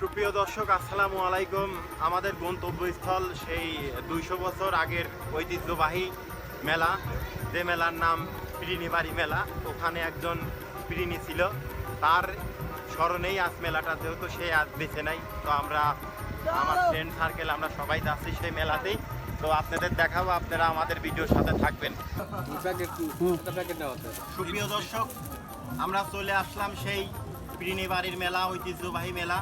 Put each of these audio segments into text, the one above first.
সুপ্রিয় দর্শক আসসালামু আলাইকুম। আমাদের গন্তব্যস্থল সেই দুইশো বছর আগের ঐতিহ্যবাহী মেলা যে মেলার নাম পিরিনিবাড়ি মেলা। ওখানে একজন পিরিনি ছিল। তার স্মরণেই আজ মেলাটা যেহেতু সে আজ বেছে নাই তো আমরা আমার ফ্রেন্ড সার্কেল আমরা সবাই যাচ্ছি সেই মেলাতেই। তো আপনাদের দেখাবো আপনারা আমাদের ভিডিওর সাথে থাকবেন। সুপ্রিয় দর্শক আমরা চলে আসলাম সেই পিরিনি বাড়ির মেলা ঐতিহ্যবাহী মেলা।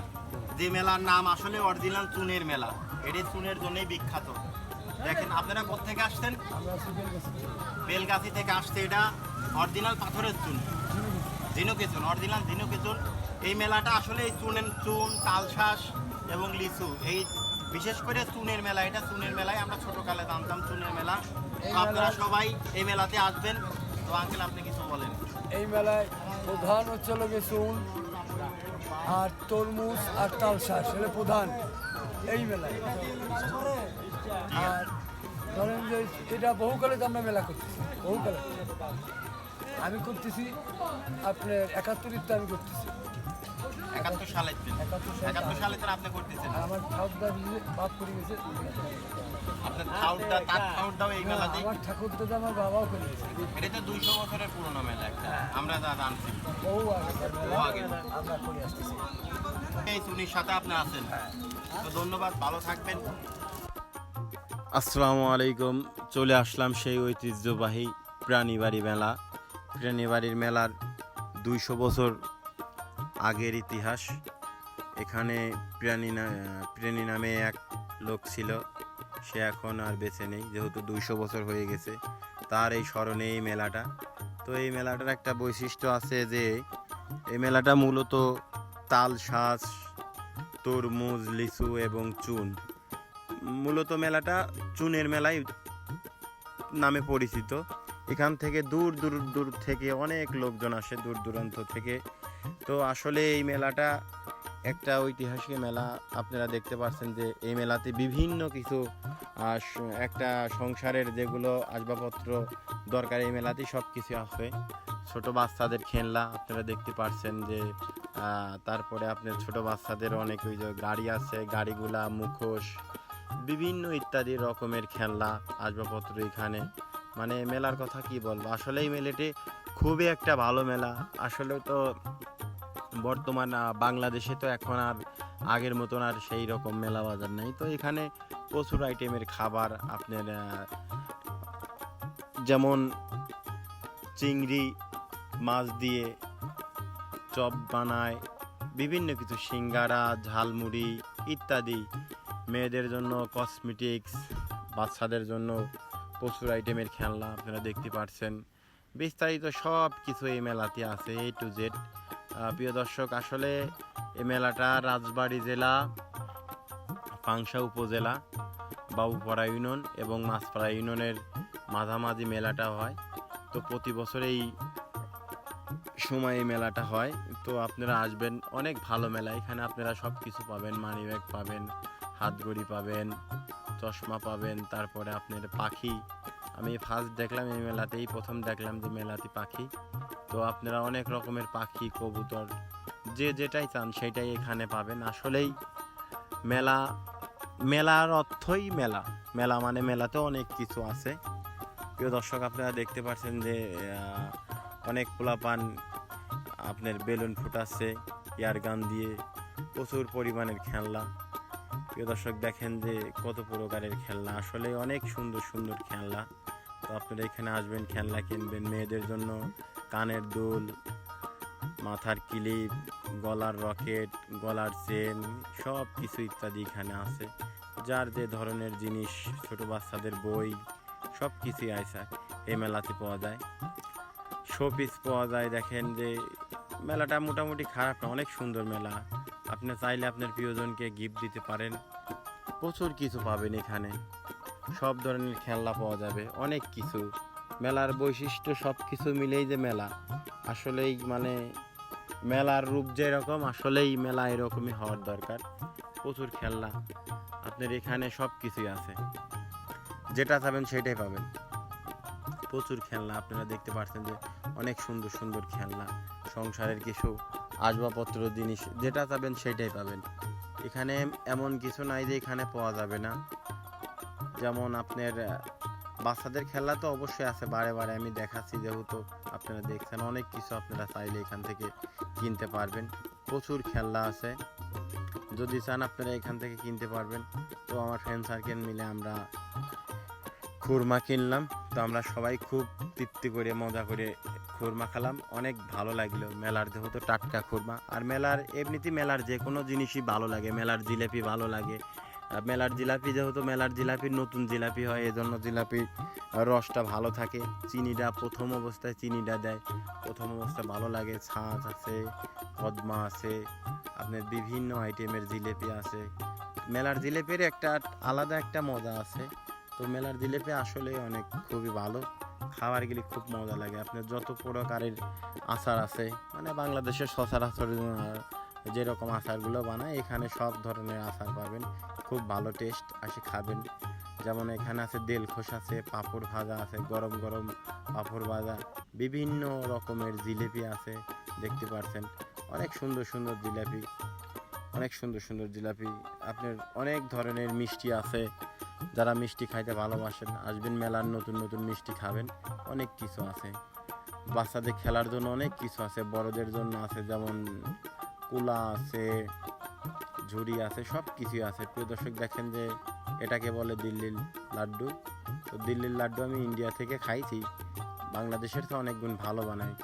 যে মেলার নাম আসলে অরিজিনাল চুনের মেলা। এটি চুনের জন্যই বিখ্যাত। দেখেন আপনারা কোথেকে আসছেন? বেলগাছি থেকে আসছে এটা অরিজিনাল পাথরের চুন। ঝিনুকে চুন অরিজিনাল ঝিনুকে চুন। এই মেলাটা আসলে এই চুনের চুন তালশাঁস এবং লিচু। এই বিশেষ করে চুনের মেলা এটা চুনের মেলায় আমরা ছোটকালে জানতাম চুনের মেলা। আপনারা সবাই এই মেলাতে আসবেন। তো আঙ্কেল আপনি কিছু বলেন। এই মেলায় প্রধান হচ্ছে লোকে চুন। আর তরমুজ আর তালশাঁস এটা প্রধান এই মেলায়। আর ধরেন যে এটা বহুকালে আমরা মেলা করতেছি বহুকালে আমি করতেছি আপনার একাত্তরিতে আমি করতেছি। একাত্তর সালের দিন। একাত্তর সালে। একাত্তর সালে তো আপনি করতেছেন আমার ঠাকুরদা বাপ করে গেছে। আপনার খাউটটা তার খাউটটাও এই মেলাতেই আমার ঠাকুর আমার বাবাও করে গেছে। এটা তো দুইশো বছরের পুরনো মেলা একটা। আমরা যা জানছি বহু আগে বহু আগে। আমরা করে আসতেছি। এই চুনির সাথে আপনি আছেন। তো ধন্যবাদ ভালো থাকবেন। আসসালামু আলাইকুম। চলে আসলাম সেই ঐতিহ্যবাহী প্রাণীবাড়ি মেলা। প্রাণীবাড়ির মেলার দুইশো বছর আগের ইতিহাস। এখানে প্রাণী প্রাণী নামে এক লোক ছিল। সে এখন আর বেঁচে নেই, যেহেতু দুইশো বছর হয়ে গেছে। তার এই স্মরণে এই মেলাটা। তো এই মেলাটার একটা বৈশিষ্ট্য আছে যে, এই মেলাটা মূলত তাল শাঁস, তরমুজ, লিচু এবং চুন। মূলত মেলাটা চুনের মেলায় নামে পরিচিত। এখান থেকে দূর দূর দূর থেকে অনেক লোকজন আসে, দূর দূরান্ত থেকে। তো আসলে এই মেলাটা একটা ঐতিহাসিক মেলা। আপনারা দেখতে পাচ্ছেন যে এই মেলাতে বিভিন্ন কিছু একটা সংসারের যেগুলো আসবাবপত্র দরকার এই মেলাতেই সব কিছু আছে। ছোট বাচ্চাদের খেলনা, আপনারা দেখতে পাচ্ছেন যে তারপরে আপনার ছোট বাচ্চাদের অনেক ওই যে গাড়ি আছে, গাড়িগুলা, মুখোশ, বিভিন্ন ইত্যাদি রকমের খেলনা, আসবাবপত্র এখানে। মানে মেলার কথা কি বলব? আসলে এই মেলাটি খুবই একটা ভালো মেলা। আসলে তো বর্তমান বাংলাদেশে তো এখন আর আগের মতন আর সেই রকম মেলা বাজার নেই। তো এখানে প্রচুর আইটেমের খাবার আপনার যেমন চিংড়ি, মাছ দিয়ে চপ বানায়, বিভিন্ন কিছু সিঙ্গারা, ঝালমুড়ি ইত্যাদি। মেয়েদের জন্য কসমেটিক্স বাচ্চাদের জন্য প্রচুর আইটেমের খেলনা আপনারা দেখতে পাচ্ছেন বিস্তারিত সব কিছু এই মেলাতে আছে এ টু জেড প্রিয় দর্শক, আসলে এই মেলাটা রাজবাড়ি জেলা, পাংশা উপজেলা বাবুপাড়া ইউনিয়ন এবং মাছপাড়া ইউনিয়নের মাঝামাঝি মেলাটা হয়। তো প্রতি বছর এই সময় এই মেলাটা হয়। তো আপনারা আসবেন, অনেক ভালো মেলা। এখানে আপনারা সব কিছু পাবেন, মানি ব্যাগ পাবেন, হাতঘড়ি পাবেন, চশমা পাবেন, তারপরে আপনার পাখি। আমি ফার্স্ট দেখলাম এই মেলাতেই, প্রথম দেখলাম যে মেলাতে পাখি। তো আপনারা অনেক রকমের পাখি, কবুতর, যে যেটাই চান সেটাই এখানে পাবেন। আসলেই মেলা, মেলার অর্থই মেলা। মেলা মানে মেলাতে অনেক কিছু আছে। প্রিয় দর্শক, আপনারা দেখতে পাচ্ছেন যে অনেক পোলাপান আপনার বেলুন ফুটাচ্ছে এয়ার গান দিয়ে প্রচুর পরিমাণের খেলনা। প্রিয় দর্শক, দেখেন যে কত প্রকারের খেলনা। আসলে অনেক সুন্দর সুন্দর খেলনা। তো আপনারা এখানে আসবেন, খেলনা কিনবেন মেয়েদের জন্য। কানের দুল, মাথার ক্লিপ, গলার রকেট, গলার চেন সব কিছু ইত্যাদি এখানে আছে। যার যে ধরনের জিনিস, ছোট বাচ্চাদের বই সব কিছুই আছে, এই মেলাতে পাওয়া যায়। শোপিস পাওয়া যায়, দেখেন যে মেলাটা মোটামুটি খারাপ না, অনেক সুন্দর মেলা। আপনি চাইলে আপনার প্রিয়জনকে গিফট দিতে পারেন। প্রচুর কিছু পাবেন এখানে। সব ধরনের খেলনা পাওয়া যাবে, অনেক কিছু। মেলার বৈশিষ্ট্য সব কিছু মিলেই যে মেলা। আসলেই মানে মেলার রূপ যেরকম, আসলেই মেলা এরকমই হওয়ার দরকার। প্রচুর খেলনা আপনার এখানে সব কিছুই আছে। যেটা চাবেন সেটাই পাবেন। প্রচুর খেলনা, আপনারা দেখতে পাচ্ছেন যে অনেক সুন্দর সুন্দর খেলনা, সংসারের কিছু আসবাবপত্র, জিনিস, যেটা চাবেন সেটাই পাবেন। এখানে এমন কিছু নাই যে এখানে পাওয়া যাবে না। যেমন আপনার বাচ্চাদের খেলা তো অবশ্যই আছে বারে বারে, আমি দেখাচ্ছি যেহেতু আপনারা দেখছেন, অনেক কিছু আপনারা চাইলে এখান থেকে কিনতে পারবেন, প্রচুর খেলনা আছে। যদি চান আপনারা এখান থেকে কিনতে পারবেন, তো আমার ফ্রেন্ড সার্কেল মিলে আমরা খুরমা কিনলাম, তো আমরা সবাই খুব তৃপ্তি করে, মজা করে খুরমা খেলাম। অনেক ভালো লাগল মেলার যেহেতু টাটকা খুরমা, আর মেলার, এমনিতে মেলার যে কোনো জিনিসই ভালো লাগে, মেলার জিলাপি ভালো লাগে মেলার জিলাপি যেহেতু মেলার জিলাপির নতুন জিলাপি হয়, এজন্য জিলাপির রসটা ভালো থাকে। চিনিটা প্রথম অবস্থায় চিনিটা দেয়। প্রথম অবস্থায় ভালো লাগে, ছাঁচ আছে, কদমা আছে, আপনার বিভিন্ন আইটেমের জিলেপি আছে। মেলার জিলেপির একটা আলাদা একটা মজা আছে। তো মেলার জিলেপি আসলে অনেক খুবই ভালো। খাবার গেলে খুব মজা লাগে। আপনার যত প্রকারের আচার আছে মানে বাংলাদেশের সচরাচর যেরকম আচারগুলো বানায়, এখানে সব ধরনের আচার পাবেন। খুব ভালো টেস্ট আসে খাবেন। যেমন এখানে আছে দেলখোস আছে, পাঁপড় ভাজা আছে, গরম গরম পাঁপড় ভাজা, বিভিন্ন রকমের জিলেপি আছে, দেখতে পাচ্ছেন অনেক সুন্দর সুন্দর জিলাপি, অনেক সুন্দর সুন্দর জিলাপি। আপনার অনেক ধরনের মিষ্টি আছে। যারা মিষ্টি খাইতে ভালোবাসেন, আসবেন মেলার নতুন নতুন মিষ্টি খাবেন, অনেক কিছু আছে। বাচ্চাদের খেলার জন্য অনেক কিছু আছে, বড়দের জন্য আছে, যেমন কুলা আছে, ঝুড়ি আছে সব কিছুই আছে। প্রিয় দর্শক, দেখেন যে এটাকে বলে দিল্লির লাড্ডু। তো দিল্লির লাড্ডু আমি ইন্ডিয়া থেকে খাইছি। বাংলাদেশের তো অনেক গুণ ভালো বানায়।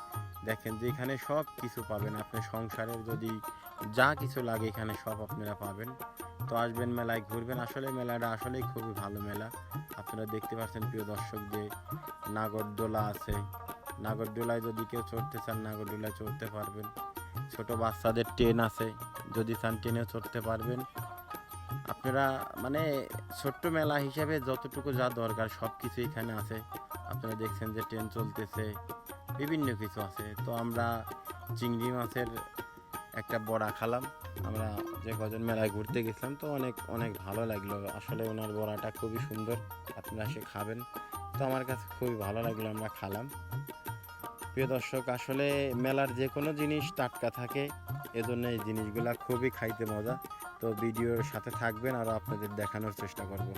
দেখেন যে এখানে সব কিছু পাবেন। আপনি সংসারের যদি যা কিছু লাগে এখানে সব আপনারা পাবেন। তো আসবেন মেলায়, ঘুরবেন। আসলে মেলাটা আসলেই খুবই ভালো মেলা। আপনারা দেখতে পাচ্ছেন, প্রিয় দর্শক, যে নাগরদোলা আছে। নাগরদোলায় যদি কেউ চড়তে চান, নাগরদোলায় চড়তে পারবেন। ছোট বাচ্চাদের ট্রেন আছে, যদি চান ট্রেনেও চড়তে পারবেন। আপনারা মানে ছোট্ট মেলা হিসাবে যতটুকু যা দরকার সব কিছু এখানে আছে। আপনারা দেখছেন যে ট্রেন চলতেছে, বিভিন্ন কিছু আছে। তো আমরা চিংড়ি মাছের একটা বড়া খালাম। আমরা যে কজন মেলায় ঘুরতে গেছিলাম, তো অনেক অনেক ভালো লাগল। আসলে ওনার বড়াটা খুবই সুন্দর, আপনারা সে খাবেন। তো আমার কাছে খুবই ভালো লাগল, আমরা খালাম। প্রিয় দর্শক, আসলে মেলার যে কোনো জিনিস টাটকা থাকে, এজন্য এই জিনিসগুলা খুবই খাইতে মজা। তো ভিডিওর সাথে থাকবেন, আর আপনাদের দেখানোর চেষ্টা করব।